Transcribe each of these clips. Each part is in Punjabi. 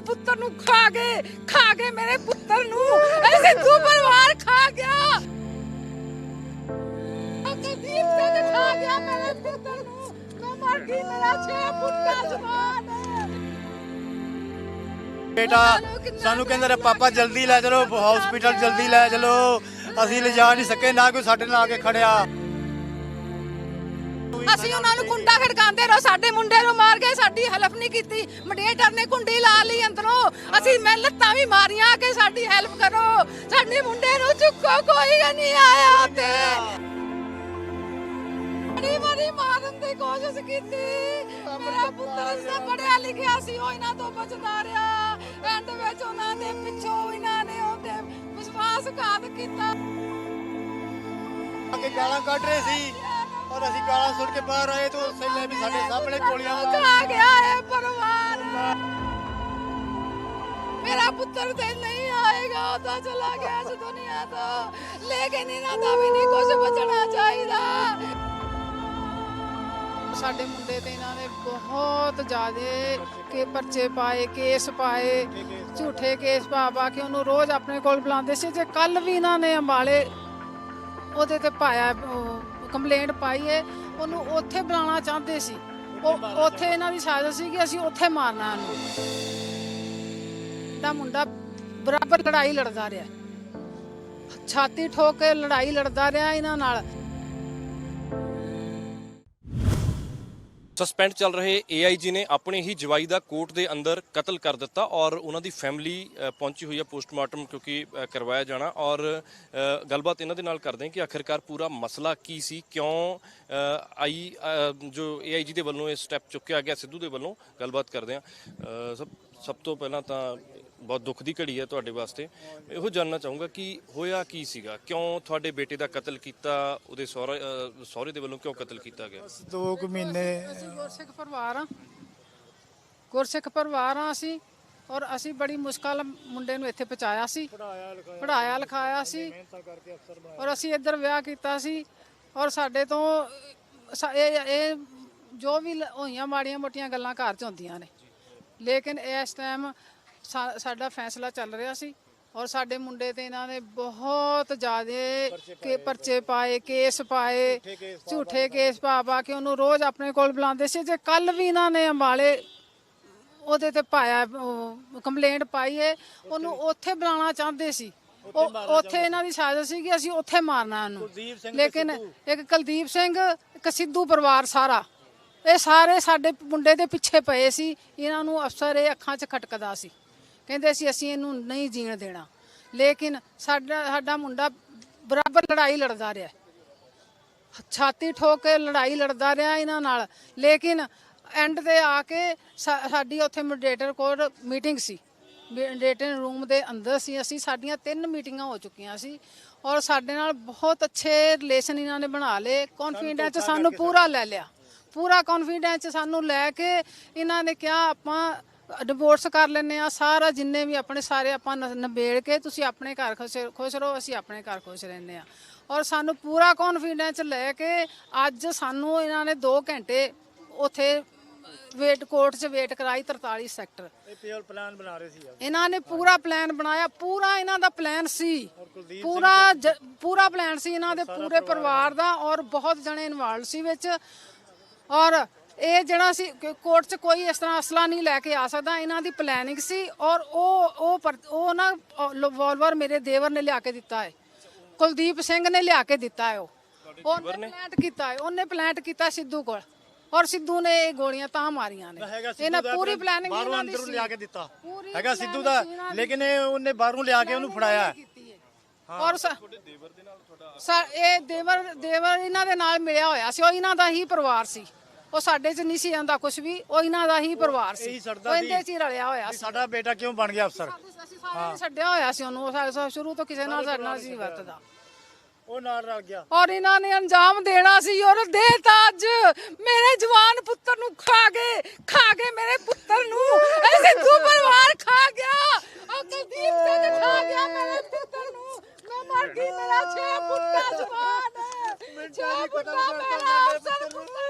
ਜਵਾਨ ਪੁੱਤਰ ਨੂੰ ਖਾ ਗਏ ਖਾ ਗਏ ਮੇਰੇ ਪੁੱਤਰ ਨੂੰ। ਇਹ ਸਿੱਧੂ ਪਰਿਵਾਰ ਖਾ ਗਿਆ। ਕੁਲਦੀਪ ਸਿੰਘ ਖਾ ਗਿਆ ਮੇਰੇ ਪੁੱਤਰ ਨੂੰ। ਮੈਂ ਮਰ ਗਈ ਮੇਰਾ ਛੇ ਪੁੱਤਰ ਜਵਾਨ ਬੇਟਾ ਸਾਨੂੰ ਕਹਿੰਦਾ ਰਿਹਾ ਪਾਪਾ ਜਲਦੀ ਲੈ ਚਲੋ ਹਸਪੀਟਲ ਜਲਦੀ ਲੈ ਚਲੋ। ਅਸੀਂ ਲਿਜਾ ਨਹੀਂ ਸਕੇ ਨਾ ਕੋਈ ਸਾਡੇ ਨਾਲ ਆ ਕੇ ਖੜਿਆ। ਅਸੀਂ ਉਹਨਾਂ ਨੂੰ ਕੁੰਡਾ ਖੜਕਾਉਂਦੇ ਰਹੋ, ਸਾਡੇ ਮੁੰਡੇ ਨੂੰ ਮਾਰ ਗਏ, ਸਾਡੀ ਹੈਲਪ ਨਹੀਂ ਕੀਤੀ। ਮਡੀਏਟਰ ਨੇ ਕੁੰਡੀ ਲਾ ਲਈ ਅੰਦਰੋਂ। ਅਸੀਂ ਮੈਂ ਲੱਤਾਂ ਵੀ ਮਾਰੀਆਂ ਕਿ ਸਾਡੀ ਹੈਲਪ ਕਰੋ। ਸਾਡੇ ਮੁੰਡੇ ਨੂੰ ਚੁੱਕੋ, ਕੋਈ ਨਹੀਂ ਆਇਆ ਤੇ ਬੜੀ ਵਾਰੀ ਮਾਰਨ ਦੀ ਕੋਸ਼ਿਸ਼ ਕੀਤੀ। ਮੇਰਾ ਪੁੱਤਰ ਸੀ ਪੜਿਆ ਲਿਖਿਆ ਸੀ, ਉਹ ਇਹਨਾਂ ਤੋਂ ਬਚਦਾ ਰਿਹਾ। ਐਂਡ ਵਿੱਚ ਉਹਨਾਂ ਦੇ ਪਿੱਛੋਂ ਇਹਨਾਂ ਨੇ ਉਹਦੇ ਵਿਸ਼ਵਾਸਘਾਤ ਕੀਤਾ। ਆ ਗਾਲਾਂ ਕੱਢ ਰਹੇ ਸੀ। ਔਰ ਅਸੀਂ ਗਾਲਾਂ ਸੁਣ ਕੇ ਬਾਹਰ ਆਏ ਤਾਂ ਉਸੇ ਵੇਲੇ ਵੀ ਸਾਡੇ ਸਾਹਮਣੇ ਗੋਲੀਆਂ ਖਾ ਗਿਆ ਇਹ ਪਰਿਵਾਰ। ਮੇਰਾ ਪੁੱਤਰ ਤੇ ਨਹੀਂ ਆਏਗਾ ਉਹ ਤਾਂ ਚਲਾ ਗਿਆ ਇਸ ਦੁਨੀਆ ਤੋਂ। ਲੇਕਿਨ ਇਹਨਾਂ ਦਾ ਵੀ ਨਹੀਂ ਕੁਝ ਬਚਣਾ ਚਾਹੀਦਾ। ਸਾਡੇ ਮੁੰਡੇ ਤੇ ਇਹਨਾਂ ਨੇ ਬਹੁਤ ਜ਼ਿਆਦੇ ਕੇ ਪਰਚੇ ਪਾਏ ਕੇਸ ਪਾਏ ਝੂਠੇ ਕੇਸ ਪਾ ਪਾ ਕੇ ਉਹਨੂੰ ਰੋਜ਼ ਆਪਣੇ ਕੋਲ ਬੁਲਾਉਂਦੇ ਸੀ। ਜੇ ਕੱਲ ਵੀ ਇਹਨਾਂ ਨੇ ਅੰਬਾਲੇ ਉਹਦੇ ਤੇ ਪਾਇਆ ਕੰਪਲੇਂਟ ਪਾਈ ਹੈ, ਉਹਨੂੰ ਉੱਥੇ ਬੁਲਾਉਣਾ ਚਾਹੁੰਦੇ ਸੀ। ਉਹ ਉੱਥੇ ਇਹਨਾਂ ਦੀ ਸਾਜ਼ਿਸ਼ ਸੀ ਕਿ ਅਸੀਂ ਉੱਥੇ ਮਾਰਨਾ ਉਹਨੂੰ ਦਾ ਮੁੰਡਾ ਬਰਾਬਰ ਲੜਾਈ ਲੜਦਾ ਰਿਹਾ। ਛਾਤੀ ਠੋਕ ਕੇ ਲੜਾਈ ਲੜਦਾ ਰਿਹਾ ਇਹਨਾਂ ਨਾਲ। ਸਸਪੈਂਡ ਚੱਲ ਰਹੇ ਏਆਈਜੀ ਨੇ ਆਪਣੇ ਹੀ ਜਵਾਈ ਦਾ ਕੋਰਟ ਦੇ ਅੰਦਰ ਕਤਲ ਕਰ ਦਿੱਤਾ ਔਰ ਉਹਨਾਂ ਦੀ ਫੈਮਿਲੀ ਪਹੁੰਚੀ ਹੋਈ ਹੈ ਪੋਸਟਮਾਰਟਮ ਕਿਉਂਕਿ ਕਰਵਾਇਆ ਜਾਣਾ ਔਰ ਗੱਲਬਾਤ ਇਹਨਾਂ ਦੇ ਨਾਲ ਕਰਦੇ ਹਾਂ ਕਿ ਆਖਿਰਕਾਰ ਪੂਰਾ ਮਸਲਾ ਕੀ ਸੀ ਕਿਉਂ ਅ, ਆਈ ਅ, ਜੋ ਏਆਈਜੀ ਦੇ ਵੱਲੋਂ ਇਹ ਸਟੈਪ ਚੁੱਕਿਆ ਗਿਆ ਸਿੱਧੂ ਦੇ ਵੱਲੋਂ ਗੱਲਬਾਤ ਕਰਦੇ ਹਾਂ। ਸਭ ਸਭ ਤੋਂ ਪਹਿਲਾਂ ਤਾਂ ਬਹੁਤ ਦੁੱਖ ਦੀ ਘੜੀ ਹੈ ਤੁਹਾਡੇ ਵਾਸਤੇ। ਇਹੋ ਜਾਨਣਾ ਚਾਹੂੰਗਾ ਕਿ ਹੋਇਆ ਕੀ ਸੀਗਾ? ਕਿਉਂ ਤੁਹਾਡੇ ਬੇਟੇ ਦਾ ਕਤਲ ਕੀਤਾ? ਉਹਦੇ ਸਹੁਰੇ ਸਹੁਰੇ ਦੇ ਵੱਲੋਂ ਕਿਉਂ ਕਤਲ ਕੀਤਾ ਗਿਆ? ਦੋ ਕੁ ਮਹੀਨੇ ਅਸੀਂ ਗੁਰਸਿੱਖ ਪਰਿਵਾਰ ਆ ਗੁਰਸਿੱਖ ਪਰਿਵਾਰ ਆ ਅਸੀਂ ਔਰ ਅਸੀਂ ਬੜੀ ਮੁਸ਼ਕਲ ਮੁੰਡੇ ਨੂੰ ਇੱਥੇ ਪਹੁੰਚਾਇਆ ਸੀ। ਪੜਾਇਆ ਲਿਖਾਇਆ ਸੀ। ਔਰ ਅਸੀਂ ਇੱਧਰ ਵਿਆਹ ਕੀਤਾ ਸੀ ਔਰ ਸਾਡੇ ਤੋਂ ਸਾ- ਇਹ ਇਹ ਜੋ ਵੀ ਲ- ਹੋਈਆਂ ਮਾੜੀਆਂ ਮੋਟੀਆਂ ਗੱਲਾਂ ਘਰ 'ਚ ਹੁੰਦੀਆਂ ਨੇ। ਲੇਕਿਨ ਇਸ ਟਾਈਮ ਸਾਡਾ ਫੈਸਲਾ ਚੱਲ ਰਿਹਾ ਸੀ ਔਰ ਸਾਡੇ ਮੁੰਡੇ ਤੇ ਇਹਨਾਂ ਨੇ ਬਹੁਤ ਜ਼ਿਆਦੇ ਕੇ ਪਰਚੇ ਪਾਏ ਕੇਸ ਪਾਏ ਝੂਠੇ ਕੇਸ ਪਾ ਪਾ ਕੇ ਉਹਨੂੰ ਰੋਜ਼ ਆਪਣੇ ਕੋਲ ਬੁਲਾਉਂਦੇ ਸੀ। ਜੇ ਕੱਲ ਵੀ ਇਹਨਾਂ ਨੇ ਅੰਬਾਲੇ ਉਹਦੇ ਤੇ ਪਾਇਆ ਕੰਪਲੇਂਟ ਪਾਈ ਹੈ ਉਹਨੂੰ ਉੱਥੇ ਬੁਲਾਉਣਾ ਚਾਹੁੰਦੇ ਸੀ। ਉਹ ਉੱਥੇ ਇਹਨਾਂ ਦੀ ਸਾਜ਼ਿਸ਼ ਸੀ ਕਿ ਅਸੀਂ ਉੱਥੇ ਮਾਰਨਾ ਇਹਨੂੰ ਲੇਕਿਨ ਇੱਕ ਕੁਲਦੀਪ ਸਿੰਘ ਇੱਕ ਸਿੱਧੂ ਪਰਿਵਾਰ ਸਾਰਾ ਇਹ ਸਾਰੇ ਸਾਡੇ ਮੁੰਡੇ ਦੇ ਪਿੱਛੇ ਪਏ ਸੀ। ਇਹਨਾਂ ਨੂੰ ਅਫਸਰ ਇਹ ਅੱਖਾਂ 'ਚ ਖਟਕਦਾ ਸੀ। ਕਹਿੰਦੇ ਸੀ ਅਸੀਂ ਇਹਨੂੰ ਨਹੀਂ ਜੀਣ ਦੇਣਾ। ਲੇਕਿਨ ਸਾਡਾ ਸਾਡਾ ਮੁੰਡਾ ਬਰਾਬਰ ਲੜਾਈ ਲੜਦਾ ਰਿਹਾ। ਛਾਤੀ ਠੋਕ ਕੇ ਲੜਾਈ ਲੜਦਾ ਰਿਹਾ ਇਹਨਾਂ ਨਾਲ। ਲੇਕਿਨ ਐਂਡ ਤੇ ਆ ਕੇ ਸਾ- ਸਾਡੀ ਉੱਥੇ ਮੋਡਰੇਟਰ ਕੋਲ ਮੀਟਿੰਗ ਸੀ। ਮੋਡਰੇਟਰ ਰੂਮ ਦੇ ਅੰਦਰ ਸੀ। ਅਸੀਂ ਸਾਡੀਆਂ ਤਿੰਨ ਮੀਟਿੰਗਾਂ ਹੋ ਚੁੱਕੀਆਂ ਸੀ ਔਰ ਸਾਡੇ ਨਾਲ ਬਹੁਤ ਅੱਛੇ ਰਿਲੇਸ਼ਨ ਇਹਨਾਂ ਨੇ ਬਣਾ ਲਏ। ਕੌਨਫੀਡੈਂਸ ਸਾਨੂੰ ਪੂਰਾ ਲੈ ਲਿਆ। ਪੂਰਾ ਕੌਨਫੀਡੈਂਸ ਸਾਨੂੰ ਲੈ ਕੇ ਇਹਨਾਂ ਨੇ ਕਿਹਾ, ਆਪਾਂ ਡਿਵੋਰਸ ਕਰ ਲੈਨੇ ਆ ਸਾਰਾ ਜਿੰਨੇ ਵੀ ਆਪਣੇ ਸਾਰੇ ਆਪਾਂ ਨ- ਨਿਬੇੜ ਕੇ ਤੁਸੀਂ ਆਪਣੇ ਘਰ ਖੁਸ਼ ਖੁਸ਼ ਰਹੋ ਅਸੀਂ ਆਪਣੇ ਘਰ ਖੁਸ਼ ਰਹਿੰਦੇ ਆ ਔਰ ਸਾਨੂੰ ਪੂਰਾ ਕੌਨਫੀਡੈਂਸ ਲੈ ਕੇ ਅੱਜ ਸਾਨੂੰ ਇਹਨਾਂ ਨੇ 2 ਘੰਟੇ ਉੱਥੇ ਵੇਟ ਕੋਰਟ 'ਚ ਵੇਟ ਕਰਾਈ 43 ਸੈਕਟਰ ਇਹ ਪੀਐਲ ਪਲਾਨ ਬਣਾ ਰਹੇ ਸੀ ਇਹਨਾਂ ਨੇ ਪੂਰਾ ਪਲਾਨ ਬਣਾਇਆ ਪੂਰਾ ਇਹਨਾਂ ਦਾ ਪਲਾਨ ਸੀ। ਪੂਰਾ ਜ- ਪੂਰਾ ਪਲਾਨ ਸੀ ਇਹਨਾਂ ਦੇ ਪੂਰੇ ਪਰਿਵਾਰ ਦਾ। ਔਰ ਬਹੁਤ ਜਣੇ ਇਨਵੋਲਡ ਸੀ ਵਿੱਚ। ਔਰ ਇਹ ਜਿਹੜਾ ਸੀ ਕੋਰਟ 'ਚ ਕੋਈ ਇਸ ਤਰ੍ਹਾਂ ਅਸਲਾ ਨਹੀਂ ਲੈ ਕੇ ਆ ਸਕਦਾ ਇਹਨਾਂ ਦੀ ਪਲੈਨਿੰਗ ਸੀ ਔਰ ਉਹ ਉਹ ਉਹ ਨਾ ਰਿਵਾਲਵਰ ਮੇਰੇ ਦੇਵਰ ਨੇ ਲਿਆ ਕੇ ਦਿੱਤਾ ਹੈ। ਕੁਲਦੀਪ ਸਿੰਘ ਨੇ ਲਿਆ ਕੇ ਦਿੱਤਾ ਹੈ ਉਹ। ਉਹਨੇ ਪਲਾਂਟ ਕੀਤਾ ਹੈ। ਉਹਨੇ ਪਲਾਂਟ ਕੀਤਾ ਸਿੱਧੂ ਕੋਲ। ਔਰ ਸਿੱਧੂ ਨੇ ਇਹ ਗੋਲੀਆਂ ਤਾਂ ਮਾਰੀਆਂ ਨੇ। ਇਹਨਾਂ ਪੂਰੀ ਪਲਾਨਿੰਗ ਇਹਨਾਂ ਦੀ ਸੀ। ਲਿਆ ਕੇ ਦਿੱਤਾ। ਹੈਗਾ ਸਿੱਧੂ ਦਾ। ਲੇਕਿਨ ਇਹ ਉਹਨੇ ਬਾਹਰੋਂ ਲਿਆ ਕੇ ਉਹਨੂੰ ਫੜਾਇਆ। ਔਰ ਸ- ਸਾ ਇਹ ਦੇਵਰ ਦੇਵਰ ਇਹਨਾਂ ਦੇ ਨਾਲ ਮਿਲਿਆ ਹੋਇਆ ਸੀ ਉਹ ਇਹਨਾਂ ਦਾ ਹੀ ਪਰਿਵਾਰ ਸੀ। ਉਹ ਸਾਡੇ 'ਚ ਨਹੀਂ ਸੀ ਆਂਦਾ ਕੁਝ ਵੀ ਉਹ ਇਹਨਾਂ ਦਾ ਹੀ ਪਰਿਵਾਰ ਸੀ। ਇਹੀ ਸਰਦਾ ਉਹ ਇਹਦੇ 'ਚ ਹੀ ਰਲਿਆ ਹੋਇਆ ਸੀ। ਸਾਡਾ ਬੇਟਾ ਕਿਉਂ ਬਣ ਗਿਆ ਅਫਸਰ? ਅਸੀਂ ਛੱਡਿਆ ਹੋਇਆ ਸੀ ਉਹਨੂੰ ਉਹ ਸਾਡੇ ਸ਼ੁਰੂ ਤੋਂ ਕਿਸੇ ਨਾਲ ਸਾਡੇ ਨਾਲ ਸੀ ਵਰਤਦਾ। ਉਹ ਨਾਲ ਰਲ ਗਿਆ। ਔਰ ਇਹਨਾਂ ਨੇ ਅੰਜਾਮ ਦੇਣਾ ਸੀ ਔਰ ਦੇਤਾ ਅੱਜ। ਮੇਰੇ ਜਵਾਨ ਪੁੱਤਰ ਨੂੰ ਖਾ ਗਏ ਖਾ ਗਏ ਮੇਰੇ ਪੁੱਤਰ ਨੂੰ। ਇਹ ਸਿੱਧੂ ਪਰਿਵਾਰ ਖਾ ਗਿਆ। ਉਹ ਕੁਲਦੀਪ ਸਿੰਘ ਖਾ ਗਿਆ ਮੇਰੇ ਪੁੱਤਰ ਨੂੰ। ਮੈਂ ਮਰ ਗਈ ਮੇਰਾ ਛੇ ਪੁੱਤਰ ਜਵਾਨ। ਛੇ ਪੁੱਤਰ ਮੇਰਾ ਅਫਸਰ ਪੁੱਤਰ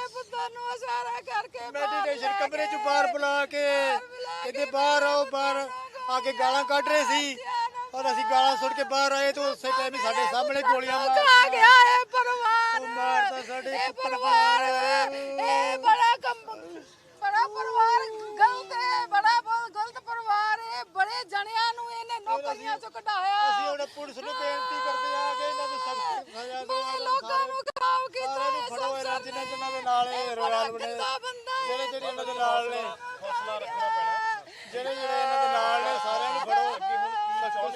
ਪੁੱਤਰ ਨੂੰ ਇਸ਼ਾਰਾ ਕਰਕੇ ਮੈਡੀਟੇਸ਼ਨ ਕਮਰੇ ਚ ਬਾਹਰ ਬੁਲਾ ਕੇ ਕਹਿੰਦੇ ਬਾਹਰ ਆਓ ਬਾਹਰ ਆ ਕੇ ਗਾਲਾਂ ਕੱਢ ਰਹੇ ਸੀ। ਔਰ ਅਸੀਂ ਗਾਲਾਂ ਸੁਣ ਕੇ ਬਾਹਰ ਆਏ ਤਾਂ ਉਸੇ ਟਾਈਮ ਹੀ ਸਾਡੇ ਸਾਹਮਣੇ ਗੋਲੀਆਂ ਮਾਰ ਗਿਆ ਇਹ ਪਰਿਵਾਰ। ਮਾਰਦਾ ਸਾਡੇ ਪਰਿਵਾਰ। ਇਹ ਬੜਾ ਕੰਮ ਬੜਾ ਪਰਿਵਾਰ ਗਲਤ ਹੈ ਬੜਾ ਬਹੁਤ ਗਲਤ ਪਰਿਵਾਰ ਹੈ ਬੜੇ ਜਣਿਆਂ ਨੂੰ ਇਹਨੇ ਨੌਕਰੀਆਂ ਚੋਂ ਅਸੀਂ ਕਢਾਇਆ ਹੁਣ ਪੁਲਿਸ ਨੂੰ ਬੇਨਤੀ ਕਰਦੇ ਆ ਕਿ ਇਹਨਾਂ ਨੂੰ ਸਖਤ ਸਜ਼ਾ ਦਿਓ ਬੜੇ ਲੋਕਾਂ ਨੂੰ ਖਰਾਬ ਕੀਤਾ ਸਾਰਿਆਂ ਨੂੰ ਹੈ ਫੜੋ ਇਹਨਾਂ ਸੰਸਦ ਜਿਨ੍ਹਾਂ ਜਿਨ੍ਹਾਂ ਦੇ ਨਾਲ ਇਹ ਇਹ ਬੜਾ ਰੋਇਲ ਬਣੇ ਗੰਦਾ ਬੰਦਾ ਹੈ ਦੇ ਨਾਲ ਨੇ। ਹੌਸਲਾ ਰੱਖਣਾ ਪੈਣਾ। ਜਿਹੜੇ ਜਿਹੜੇ ਇਹਨਾਂ ਦੇ ਨਾਲ ਨੇ ਸਾਰਿਆਂ ਨੂੰ ਫੜੋ ਅੱਗੇ ਹੁਣ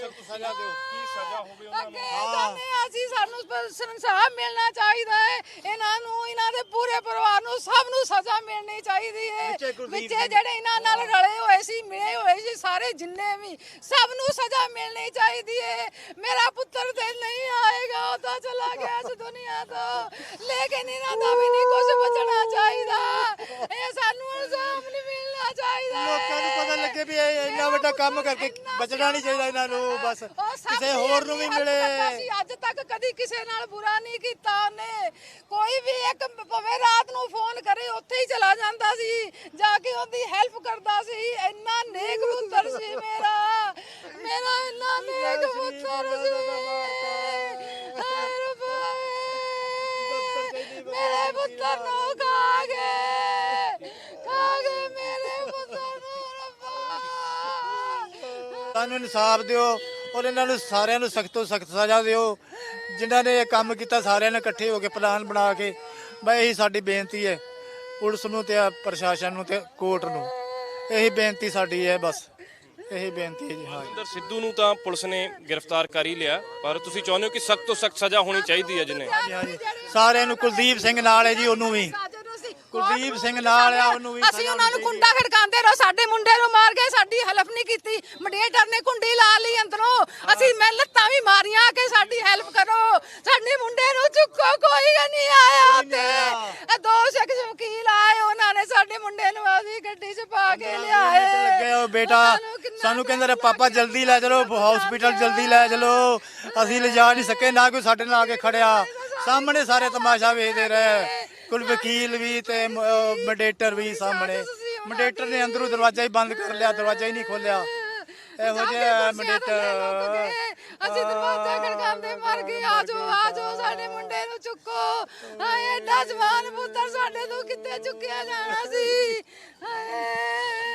ਸਖਤ ਸਜ਼ਾ ਦਿਓ। ਕੀ ਸਜ਼ਾ ਹੋਵੇ ਅੱਗੇ ਜਾਂਦੇ ਹਾਂ ਅਸੀਂ ਸਾਨੂੰ ਸੰਸਾਰ ਮਿਲਣਾ ਚਾਹੀਦਾ ਹੈ। ਇਹਨਾਂ ਨੂੰ ਇਹਨਾਂ ਦੇ ਪੂਰੇ ਪਰਿਵਾਰ ਨੂੰ ਸਭ ਨੂੰ ਸਜ਼ਾ ਮਿਲਣੀ ਚਾਹੀਦੀ ਹੈ। ਵਿੱਚੇ। ਜਿਹੜੇ ਇਹਨਾਂ ਨਾਲ ਰਲੇ ਹੋਏ ਸੀ ਮਿਲੇ ਹੋਏ ਸੀ ਸਾਰੇ ਜਿੰਨੇ ਵੀ ਸਭ ਨੂੰ ਸਜ਼ਾ ਮਿਲਣੀ ਚਾਹੀਦੀ ਹੈ। ਮੇਰਾ ਪੁੱਤਰ ਤੇ ਨਹੀਂ ਆਏਗਾ ਉਹ ਤਾਂ ਚਲਾ ਗਿਆ ਇਸ ਦੁਨੀਆ ਤੋਂ। ਲੇਕਿਨ ਇਹਨਾਂ ਦਾ ਵੀ ਨਹੀਂ ਕੁਝ ਬਚਣਾ ਚਾਹੀਦਾ। ਇਹ ਸਾਨੂੰ ਇਨਸਾਫ ਨਹੀਂ ਮਿਲਣਾ ਚਾਹੀਦਾ ਲੋਕਾਂ ਨੂੰ ਪਤਾ ਲੱਗੇ ਵੀ ਇਹ ਇੰਨਾ ਵੱਡਾ ਕੰਮ ਕਰਕੇ ਬਚਣਾ ਨਹੀਂ ਚਾਹੀਦਾ ਇਹਨਾਂ ਨੂੰ ਬਸ ਕਿਸੇ ਹੋਰ ਨੂੰ ਵੀ ਮਿਲੇ। ਸੀ, ਅੱਜ ਤੱਕ ਕਦੀ ਕਿਸੇ ਨਾਲ ਬੁਰਾ ਨਹੀਂ ਕੀਤਾ ਉਹਨੇ। ਕੋਈ ਵੀ ਇੱਕ ਭਵੇਂ ਰਾਤ ਨੂੰ ਫੋਨ ਕਰੇ ਉੱਥੇ ਹੀ ਚਲਾ ਜਾਂਦਾ ਸੀ ਜਾ ਕੇ ਉਹਦੀ ਹੈਲਪ ਕਰਦਾ ਸੀ। ਇੰਨਾ ਨੇਕ ਪੁੱਤਰ ਸੀ ਮੇਰਾ। ਮੇਰਾ ਇੰਨਾ ਨੇਕ ਪੁੱਤਰ ਸੀ ਹਾਏ ਰੱਬਾ ਮੇਰੇ ਪੁੱਤਰ ਨੂੰ ਖਾ ਗਏ ਖਾ ਗਏ ਮੇਰੇ ਪੁੱਤਰ ਨੂੰ ਰੱਬਾ ਸਾਨੂੰ ਇਨਸਾਫ ਦਿਓ ਔਰ ਇਹਨਾਂ ਨੂੰ ਸਾਰਿਆਂ ਨੂੰ ਸਖਤ ਤੋਂ ਸਖਤ ਸਜ਼ਾ ਦਿਓ। ਜਿਨ੍ਹਾਂ ਨੇ ਇਹ ਕੰਮ ਕੀਤਾ ਸਾਰਿਆਂ ਨੇ ਇਕੱਠੇ ਹੋ ਕੇ ਪਲਾਨ ਬਣਾ ਕੇ। ਬਈ ਇਹੀ ਸਾਡੀ ਬੇਨਤੀ ਹੈ ਪੁਲਿਸ ਨੂੰ ਤੇ ਪ੍ਰਸ਼ਾਸਨ ਨੂੰ ਤੇ ਕੋਰਟ ਨੂੰ। ਇਹੀ ਬੇਨਤੀ ਸਾਡੀ ਹੈ ਬਸ। ਇਹੀ ਬੇਨਤੀ ਹੈ ਜੀ ਹਾਂ। ਅੰਦਰ ਸਿੱਧੂ ਨੂੰ ਤਾਂ ਪੁਲਿਸ ਨੇ ਗ੍ਰਿਫਤਾਰ ਕਰ ਹੀ ਲਿਆ ਪਰ ਤੁਸੀਂ ਚਾਹੁੰਦੇ ਹੋ ਕਿ ਸਖਤ ਤੋਂ ਸਖਤ ਸਜ਼ਾ ਹੋਣੀ ਚਾਹੀਦੀ ਹੈ ਹਾਂਜੀ ਹਾਂਜੀ। ਸਾਰਿਆਂ ਨੂੰ ਕੁਲਦੀਪ ਸਿੰਘ ਨਾਲ ਹੈ ਜੀ ਉਹਨੂੰ ਵੀ। ਕੁਲਦੀਪ ਸਿੰਘ ਨਾਲ ਆ ਉਹਨੂੰ ਵੀ ਅਸੀਂ ਉਹਨਾਂ ਨੂੰ ਕੁੰਡਾ ਖੜਕਾਉਂਦੇ ਰਹੋ ਸਾਡੇ ਮੁੰਡੇ ਨੂੰ ਮਾਰ ਗਏ ਸਾਡੀ ਹੈਲਪ ਨਹੀਂ ਕੀਤੀ। ਮਡੀਏਟਰ ਨੇ ਕੁੰਡੀ ਲਾ ਲਈ ਅੰਦਰੋਂ। ਅਸੀਂ ਮੈਂ ਲੱਤਾਂ ਵੀ ਮਾਰੀਆਂ ਕਿ ਸਾਡੀ ਹੈਲਪ ਕਰੋ। ਸਾਡੇ ਮੁੰਡੇ ਨੂੰ ਚੁੱਕੋ ਕੋਈ ਨਹੀਂ ਆਇਆ ਇਹ ਦੋ ਸਿੱਖ ਵਕੀਲ ਆਏ ਉਹਨਾਂ ਨੇ ਸਾਡੇ ਮੁੰਡੇ ਨੂੰ ਆਦੀ ਗੱਡੀ 'ਚ ਪਾ ਕੇ ਲਿਆਏ। ਲੱਗੇ ਉਹ ਬੇਟਾ। ਸਾਨੂੰ ਕਹਿੰਦਾ ਰਿਹਾ ਪਾਪਾ ਜਲਦੀ ਲੈ ਚਲੋ ਹਸਪੀਟਲ ਜਲਦੀ ਲੈ ਚਲੋ। ਅਸੀਂ ਲਿਜਾ ਨਹੀਂ ਸਕੇ ਨਾ ਕੋਈ ਸਾਡੇ ਨਾਲ ਆ ਕੇ ਖੜਿਆ। ਸਾਹਮਣੇ ਸਾਰੇ ਤਮਾਸ਼ਾ ਵੇਖਦੇ ਰਹੇ। ਕੁਲ ਵਕੀਲ ਵੀ ਤੇ ਮਡੇਟਰ ਵੀ ਸਾਹਮਣੇ। ਮਡੇਟਰ ਨੇ ਅੰਦਰੋਂ ਦਰਵਾਜ਼ਾ ਹੀ ਬੰਦ ਕਰ ਲਿਆ ਦਰਵਾਜ਼ਾ ਹੀ ਨਹੀਂ ਖੋਲਿਆ ਇਹੋ ਜਿਹਾ ਮਡੇਟਰ ਅਸੀਂ ਦਰਵਾਜ਼ਾ ਖੜਕਾਉਂਦੇ ਮਰ ਗਏ। ਆਜੋ ਆਜੋ ਸਾਡੇ ਮੁੰਡੇ ਨੂੰ ਚੁੱਕੋ। ਹਾਏ ਐਡਾ ਜਵਾਨ ਪੁੱਤਰ ਸਾਡੇ ਤੋਂ ਕਿੱਥੇ ਚੁੱਕਿਆ ਜਾਣਾ ਸੀ? ਹਾਏ।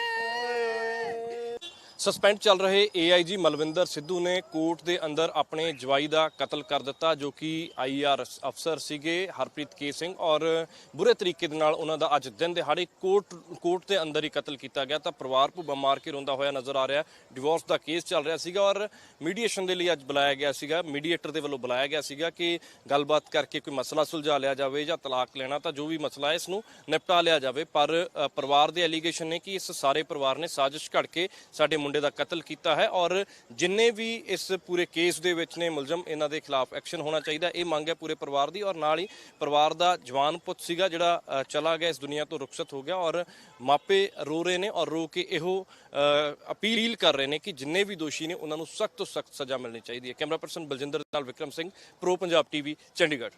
ਸਸਪੈਂਡ ਚੱਲ ਰਹੇ ਏਆਈਜੀ ਮਲਵਿੰਦਰ ਸਿੱਧੂ ਨੇ ਕੋਰਟ ਦੇ ਅੰਦਰ ਆਪਣੇ ਜਵਾਈ ਦਾ ਕਤਲ ਕਰ ਦਿੱਤਾ, ਜੋ ਕਿ ਆਈਆਰ ਅਫਸਰ ਸੀਗੇ ਹਰਪ੍ਰੀਤ ਕੇ ਸਿੰਘ ਔਰ ਬੁਰੇ ਤਰੀਕੇ ਦੇ ਨਾਲ ਉਹਨਾਂ ਦਾ ਅੱਜ ਦਿਨ ਦਿਹਾੜੇ ਕੋਰਟ ਕੋਰਟ ਦੇ ਅੰਦਰ ਹੀ ਕਤਲ ਕੀਤਾ ਗਿਆ। ਤਾਂ ਪਰਿਵਾਰ ਭੁੱਬਾ ਮਾਰ ਕੇ ਰੋਂਦਾ ਹੋਇਆ ਨਜ਼ਰ ਆ ਰਿਹਾ, ਡਿਵੋਰਸ ਦਾ ਕੇਸ ਚੱਲ ਰਿਹਾ ਸੀਗਾ ਔਰ ਮੀਡੀਏਸ਼ਨ ਦੇ ਲਈ ਅੱਜ ਬੁਲਾਇਆ ਗਿਆ ਸੀਗਾ, ਮੀਡੀਏਟਰ ਦੇ ਵੱਲੋਂ ਬੁਲਾਇਆ ਗਿਆ ਸੀਗਾ ਕਿ ਗੱਲਬਾਤ ਕਰਕੇ ਕੋਈ ਮਸਲਾ ਸੁਲਝਾ ਲਿਆ ਜਾਵੇ ਜਾਂ ਤਲਾਕ ਲੈਣਾ ਤਾਂ ਜੋ ਵੀ ਮਸਲਾ ਹੈ, ਇਸ ਨੂੰ ਨਿਪਟਾ ਲਿਆ ਜਾਵੇ। ਪਰ ਪਰਿਵਾਰ ਦੇ ਐਲੀਗੇਸ਼ਨ ਨੇ ਕਿ ਇਸ ਸਾਰੇ ਪਰਿਵਾਰ ਨੇ ਸਾਜ਼ਿਸ਼ ਘੜ ਕੇ ਸਾਡੇ ਮੁੰਡੇ ਦਾ ਕਤਲ ਕੀਤਾ ਹੈ ਔਰ ਜਿੰਨੇ ਵੀ ਇਸ ਪੂਰੇ ਕੇਸ ਦੇ ਵਿੱਚ ਨੇ ਮੁਲਜ਼ਮ, ਇਹਨਾਂ ਦੇ ਖਿਲਾਫ ਐਕਸ਼ਨ ਹੋਣਾ ਚਾਹੀਦਾ ਇਹ ਮੰਗ ਹੈ ਪੂਰੇ ਪਰਿਵਾਰ ਦੀ ਔਰ ਨਾਲ ਹੀ ਪਰਿਵਾਰ ਦਾ ਜਵਾਨ ਪੁੱਤ ਸੀਗਾ ਜਿਹੜਾ ਚਲਾ ਗਿਆ, ਇਸ ਦੁਨੀਆ ਤੋਂ ਰੁਖਸਤ ਹੋ ਗਿਆ ਔਰ ਮਾਪੇ ਰੋ ਰਹੇ ਨੇ ਔਰ ਰੋ ਕੇ ਇਹੋ ਅਪੀਲ ਕਰ ਰਹੇ ਨੇ ਕਿ ਜਿੰਨੇ ਵੀ ਦੋਸ਼ੀ ਨੇ ਉਹਨਾਂ ਨੂੰ ਸਖਤ ਤੋਂ ਸਖਤ ਸਜ਼ਾ ਮਿਲਣੀ ਚਾਹੀਦੀ ਹੈ। ਕੈਮਰਾ ਪਰਸਨ ਬਲਜਿੰਦਰ ਨਾਲ ਵਿਕਰਮ ਸਿੰਘ, ਪ੍ਰੋ ਪੰਜਾਬ ਟੀਵੀ, ਚੰਡੀਗੜ੍ਹ।